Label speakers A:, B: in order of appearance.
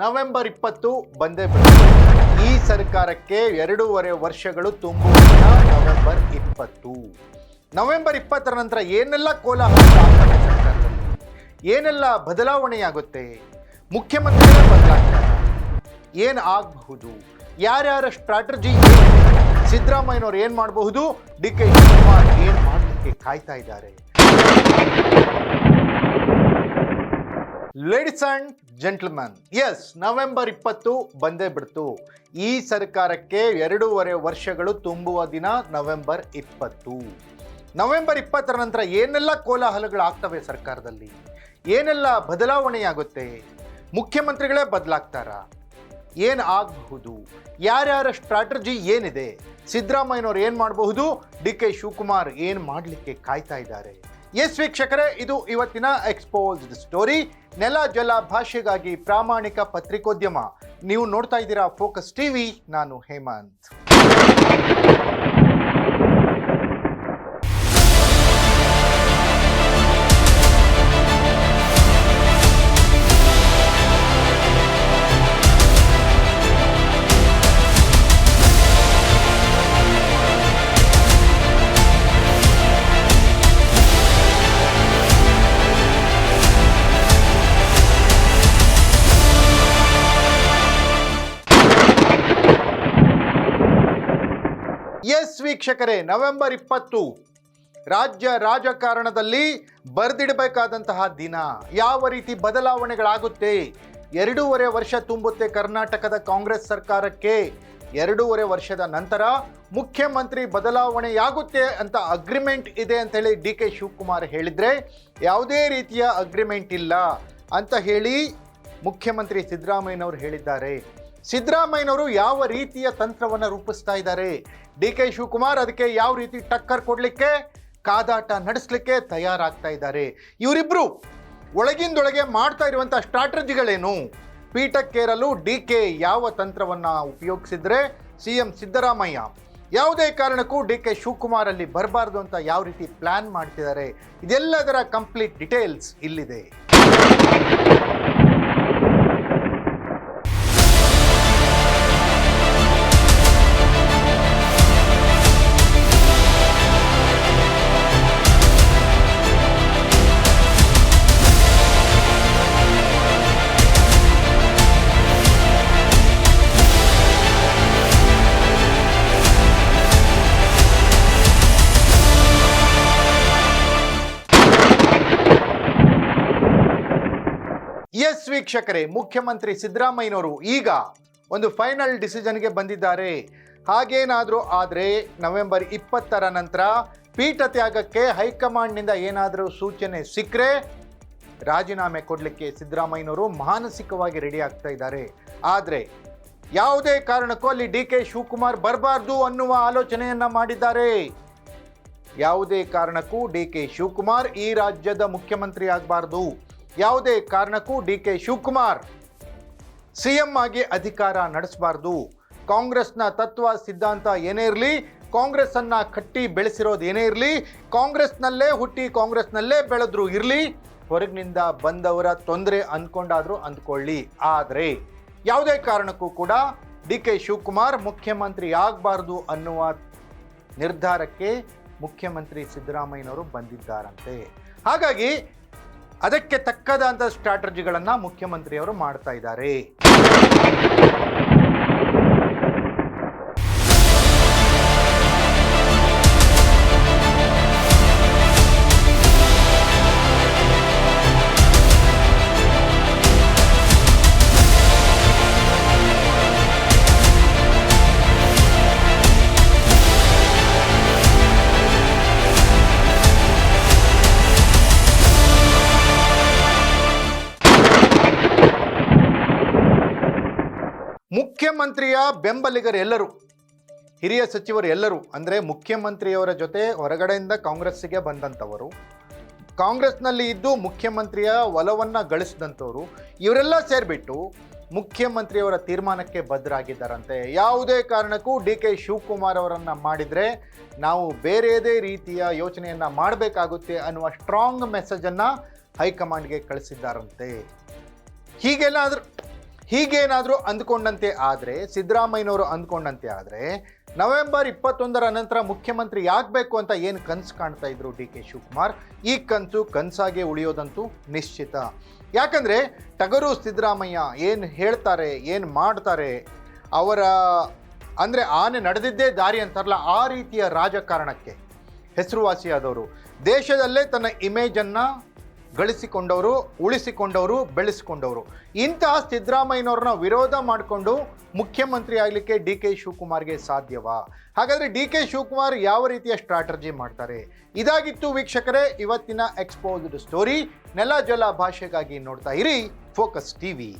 A: November ಇಪ್ಪತ್ತು ಬಂದೇ ಬರುತ್ತೆ ಈ ಸರ್ಕಾರಕ್ಕೆ ಎರಡೂವರೆ ವರ್ಷಗಳು ತುಂಬುವ ದಿನ ನವೆಂಬರ್ ಇಪ್ಪತ್ತು. ನವೆಂಬರ್ ಇಪ್ಪತ್ತರ ನಂತರ ಏನೆಲ್ಲ ಕೋಲಾಹಲ ಏನೆಲ್ಲ ಬದಲಾವಣೆಯಾಗುತ್ತೆ? ಮುಖ್ಯಮಂತ್ರಿಗಳೇ ಬದಲಾಗ್ತಾರೆ ಏನು ಆಗಬಹುದು? ಯಾರ್ಯಾರ ಸ್ಟ್ರಾಟಜಿ ಸಿದ್ದರಾಮಯ್ಯನವ್ರು ಏನು ಮಾಡಬಹುದು? ಡಿ ಕೆ ಶಿವಕುಮಾರ್ ಏನು ಮಾಡಲಿಕ್ಕೆ ಕಾಯ್ತಾ ಇದ್ದಾರೆ? Ladies and gentleman yes November ಇಪ್ಪತ್ತು ಬಂದೇ ಬಿಡ್ತು. ಈ ಸರ್ಕಾರಕ್ಕೆ ಎರಡೂವರೆ ವರ್ಷಗಳು ತುಂಬುವ ದಿನ ನವೆಂಬರ್ ಇಪ್ಪತ್ತು. ನವೆಂಬರ್ ಇಪ್ಪತ್ತರ ನಂತರ ಏನೆಲ್ಲ ಕೋಲಾಹಲಗಳು ಆಗ್ತವೆ ಸರ್ಕಾರದಲ್ಲಿ? ಏನೆಲ್ಲ ಬದಲಾವಣೆಯಾಗುತ್ತೆ? ಮುಖ್ಯಮಂತ್ರಿಗಳೇ ಬದಲಾಗ್ತಾರ? ಏನು ಆಗಬಹುದು? ಯಾರ್ಯಾರ ಸ್ಟ್ರಾಟಜಿ ಏನಿದೆ? ಸಿದ್ದರಾಮಯ್ಯನವ್ರು ಏನು ಮಾಡಬಹುದು? ಡಿ ಕೆ ಶಿವಕುಮಾರ್ ಏನು ಮಾಡಲಿಕ್ಕೆ ಕಾಯ್ತಾ ಇದ್ದಾರೆ? ಎಸ್ ವೀಕ್ಷಕರೇ, ಇದು ಇವತ್ತಿನ ಎಕ್ಸ್ಪೋಸ್ಡ್ ಸ್ಟೋರಿ ನೆಲ ಜಲ ಭಾಷೆಗಾಗಿ ಪ್ರಾಮಾಣಿಕ ಪತ್ರಿಕೋದ್ಯಮ. ನೀವು ನೋಡ್ತಾ ಇದ್ದೀರಾ ಫೋಕಸ್ ಟಿವಿ ನಾನು ಹೇಮಂತ್. ಎಸ್ ವೀಕ್ಷಕರೇ, ನವೆಂಬರ್ ಇಪ್ಪತ್ತು, ರಾಜ್ಯ ರಾಜಕಾರಣದಲ್ಲಿ ಬರೆದಿಡಬೇಕಾದಂತಹ ದಿನ. ಯಾವ ರೀತಿ ಬದಲಾವಣೆಗಳಾಗುತ್ತೆ? ಎರಡೂವರೆ ವರ್ಷ ತುಂಬುತ್ತೆ ಕರ್ನಾಟಕದ ಕಾಂಗ್ರೆಸ್ ಸರ್ಕಾರಕ್ಕೆ. ಎರಡೂವರೆ ವರ್ಷದ ನಂತರ ಮುಖ್ಯಮಂತ್ರಿ ಬದಲಾವಣೆಯಾಗುತ್ತೆ ಅಂತ ಅಗ್ರಿಮೆಂಟ್ ಇದೆ ಅಂತ ಹೇಳಿ ಡಿ ಕೆ ಶಿವಕುಮಾರ್ ಹೇಳಿದರೆ, ಯಾವುದೇ ರೀತಿಯ ಅಗ್ರಿಮೆಂಟ್ ಇಲ್ಲ ಅಂತ ಹೇಳಿ ಮುಖ್ಯಮಂತ್ರಿ ಸಿದ್ದರಾಮಯ್ಯನವರು ಹೇಳಿದ್ದಾರೆ. ಸಿದ್ದರಾಮಯ್ಯನವರು ಯಾವ ರೀತಿಯ ತಂತ್ರವನ್ನು ರೂಪಿಸ್ತಾ ಇದ್ದಾರೆ? ಡಿ ಕೆ ಶಿವಕುಮಾರ್ ಅದಕ್ಕೆ ಯಾವ ರೀತಿ ಟಕ್ಕರ್ ಕೊಡಲಿಕ್ಕೆ, ಕಾದಾಟ ನಡೆಸಲಿಕ್ಕೆ ತಯಾರಾಗ್ತಾ ಇದ್ದಾರೆ? ಇವರಿಬ್ಬರು ಒಳಗಿಂದೊಳಗೆ ಮಾಡ್ತಾ ಇರುವಂಥ ಸ್ಟ್ರಾಟಜಿಗಳೇನು? ಪೀಠಕ್ಕೇರಲು ಡಿ ಕೆ ಯಾವ ತಂತ್ರವನ್ನು ಉಪಯೋಗಿಸಿದರೆ ಸಿ ಎಂ ಸಿದ್ದರಾಮಯ್ಯ ಯಾವುದೇ ಕಾರಣಕ್ಕೂ ಡಿ ಕೆ ಶಿವಕುಮಾರ್ ಅಲ್ಲಿ ಬರಬಾರ್ದು ಅಂತ ಯಾವ ರೀತಿ ಪ್ಲ್ಯಾನ್ ಮಾಡ್ತಿದ್ದಾರೆ? ಇದೆಲ್ಲದರ ಕಂಪ್ಲೀಟ್ ಡಿಟೇಲ್ಸ್ ಇಲ್ಲಿದೆ. ಎಸ್ ವೀಕ್ಷಕರೇ, ಮುಖ್ಯಮಂತ್ರಿ ಸಿದ್ದರಾಮಯ್ಯನವರು ಈಗ ಒಂದು ಫೈನಲ್ ಡಿಸಿಷನ್ಗೆ ಬಂದಿದ್ದಾರೆ. ಹಾಗೇನಾದರೂ ಆದರೆ ನವೆಂಬರ್ ಇಪ್ಪತ್ತರ ನಂತರ ಪೀಠ ತ್ಯಾಗಕ್ಕೆ ಹೈಕಮಾಂಡ್ನಿಂದ ಏನಾದರೂ ಸೂಚನೆ ಸಿಕ್ಕರೆ ರಾಜೀನಾಮೆ ಕೊಡಲಿಕ್ಕೆ ಸಿದ್ದರಾಮಯ್ಯನವರು ಮಾನಸಿಕವಾಗಿ ರೆಡಿ ಆಗ್ತಾ ಇದ್ದಾರೆ. ಆದರೆ ಯಾವುದೇ ಕಾರಣಕ್ಕೂ ಅಲ್ಲಿ ಡಿ ಕೆ ಶಿವಕುಮಾರ್ ಬರಬಾರ್ದು ಅನ್ನುವ ಆಲೋಚನೆಯನ್ನ ಮಾಡಿದ್ದಾರೆ. ಯಾವುದೇ ಕಾರಣಕ್ಕೂ ಡಿ ಕೆ ಶಿವಕುಮಾರ್ ಈ ರಾಜ್ಯದ ಮುಖ್ಯಮಂತ್ರಿ ಆಗಬಾರ್ದು. ಯಾವುದೇ ಕಾರಣಕ್ಕೂ ಡಿ ಕೆ ಶಿವಕುಮಾರ್ ಸಿಎಂ ಆಗಿ ಅಧಿಕಾರ ನಡೆಸಬಾರ್ದು. ಕಾಂಗ್ರೆಸ್ನ ತತ್ವ, ಸಿದ್ಧಾಂತ ಏನೇ ಇರಲಿ ಕಾಂಗ್ರೆಸ್ ಅನ್ನ ಕಟ್ಟಿ ಬೆಳೆಸಿರೋದು ಏನೇ ಇರಲಿ, ಕಾಂಗ್ರೆಸ್ನಲ್ಲೇ ಹುಟ್ಟಿ ಕಾಂಗ್ರೆಸ್ನಲ್ಲೇ ಬೆಳೆದ್ರು ಇರಲಿ, ಹೊರಗಿನಿಂದ ಬಂದವರ ತೊಂದರೆ ಅಂದ್ಕೊಂಡಾದ್ರೂ ಅಂದ್ಕೊಳ್ಳಿ. ಆದರೆ ಯಾವುದೇ ಕಾರಣಕ್ಕೂ ಕೂಡ ಡಿ ಕೆ ಶಿವಕುಮಾರ್ ಮುಖ್ಯಮಂತ್ರಿ ಆಗಬಾರ್ದು ಅನ್ನುವ ನಿರ್ಧಾರಕ್ಕೆ ಮುಖ್ಯಮಂತ್ರಿ ಸಿದ್ದರಾಮಯ್ಯನವರು ಬಂದಿದ್ದಾರಂತೆ. ಹಾಗಾಗಿ ಅದಕ್ಕೆ ತಕ್ಕದಾದ ಸ್ಟ್ರಾಟಜಿಗಳನ್ನು ಮುಖ್ಯಮಂತ್ರಿಯವರು ಮಾಡ್ತಾ ಇದ್ದಾರೆ. ಮುಖ್ಯಮಂತ್ರಿಯ ಬೆಂಬಲಿಗರೆಲ್ಲರೂ ಹಿರಿಯ ಸಚಿವರು ಎಲ್ಲರೂ, ಅಂದರೆ ಮುಖ್ಯಮಂತ್ರಿಯವರ ಜೊತೆ ಹೊರಗಡೆಯಿಂದ ಕಾಂಗ್ರೆಸ್ಸಿಗೆ ಬಂದಂಥವರು, ಕಾಂಗ್ರೆಸ್ನಲ್ಲಿ ಇದ್ದು ಮುಖ್ಯಮಂತ್ರಿಯ ಒಲವನ್ನು ಗಳಿಸಿದಂಥವರು, ಇವರೆಲ್ಲ ಸೇರಿಬಿಟ್ಟು ಮುಖ್ಯಮಂತ್ರಿಯವರ ತೀರ್ಮಾನಕ್ಕೆ ಬದ್ಧರಾಗಿದ್ದಾರಂತೆ ಯಾವುದೇ ಕಾರಣಕ್ಕೂ ಡಿ ಕೆ ಶಿವಕುಮಾರ್ ಅವರನ್ನು ಮಾಡಿದರೆ ನಾವು ಬೇರೆಯದೇ ರೀತಿಯ ಯೋಚನೆಯನ್ನು ಮಾಡಬೇಕಾಗುತ್ತೆ ಅನ್ನುವ ಸ್ಟ್ರಾಂಗ್ ಮೆಸೇಜನ್ನು ಹೈಕಮಾಂಡ್ಗೆ ಕಳಿಸಿದ್ದಾರಂತೆ. ಹೀಗೆಲ್ಲ ಆದ್ರೂ ಹೀಗೇನಾದರೂ ಅಂದ್ಕೊಂಡಂತೆ ಆದರೆ, ಸಿದ್ದರಾಮಯ್ಯನವರು ಅಂದ್ಕೊಂಡಂತೆ ಆದರೆ, ನವೆಂಬರ್ ಇಪ್ಪತ್ತೊಂದರ ನಂತರ ಮುಖ್ಯಮಂತ್ರಿ ಆಗಬೇಕು ಅಂತ ಏನು ಕನಸು ಕಾಣ್ತಾ ಇದ್ರು ಡಿ ಕೆ ಶಿವಕುಮಾರ್? ಈ ಕನಸು ಕನಸಾಗೆ ಉಳಿಯೋದಂತೂ ನಿಶ್ಚಿತ. ಯಾಕಂದರೆ ಟಗರು ಸಿದ್ದರಾಮಯ್ಯ ಏನು ಹೇಳ್ತಾರೆ, ಏನು ಮಾಡ್ತಾರೆ, ಅವರ, ಅಂದರೆ ಆನೆ ನಡೆದಿದ್ದೇ ದಾರಿ ಅಂತಾರಲ್ಲ, ಆ ರೀತಿಯ ರಾಜಕಾರಣಕ್ಕೆ ಹೆಸರುವಾಸಿಯಾದವರು. ದೇಶದಲ್ಲೇ ತನ್ನ ಇಮೇಜನ್ನು ಗಳಿಸಿಕೊಂಡವರು, ಉಳಿಸಿಕೊಂಡವರು, ಬೆಳೆಸಿಕೊಂಡವರು. ಇಂತಹ ಸಿದ್ದರಾಮಯ್ಯನವ್ರನ್ನ ವಿರೋಧ ಮಾಡಿಕೊಂಡು ಮುಖ್ಯಮಂತ್ರಿ ಆಗಲಿಕ್ಕೆ ಡಿ ಕೆ ಶಿವಕುಮಾರ್ಗೆ ಸಾಧ್ಯವಾ? ಹಾಗಾದರೆ ಡಿ ಕೆ ಶಿವಕುಮಾರ್ ಯಾವ ರೀತಿಯ ಸ್ಟ್ರಾಟಜಿ ಮಾಡ್ತಾರೆ? ಇದಾಗಿತ್ತು ವೀಕ್ಷಕರೇ, ಇವತ್ತಿನ ಎಕ್ಸ್ಪೋಸ್ಡ್ ಸ್ಟೋರಿ ನೆಲ ಜಲ ಭಾಷೆಗಾಗಿ ನೋಡ್ತಾ ಇರಿ ಫೋಕಸ್ ಟಿವಿ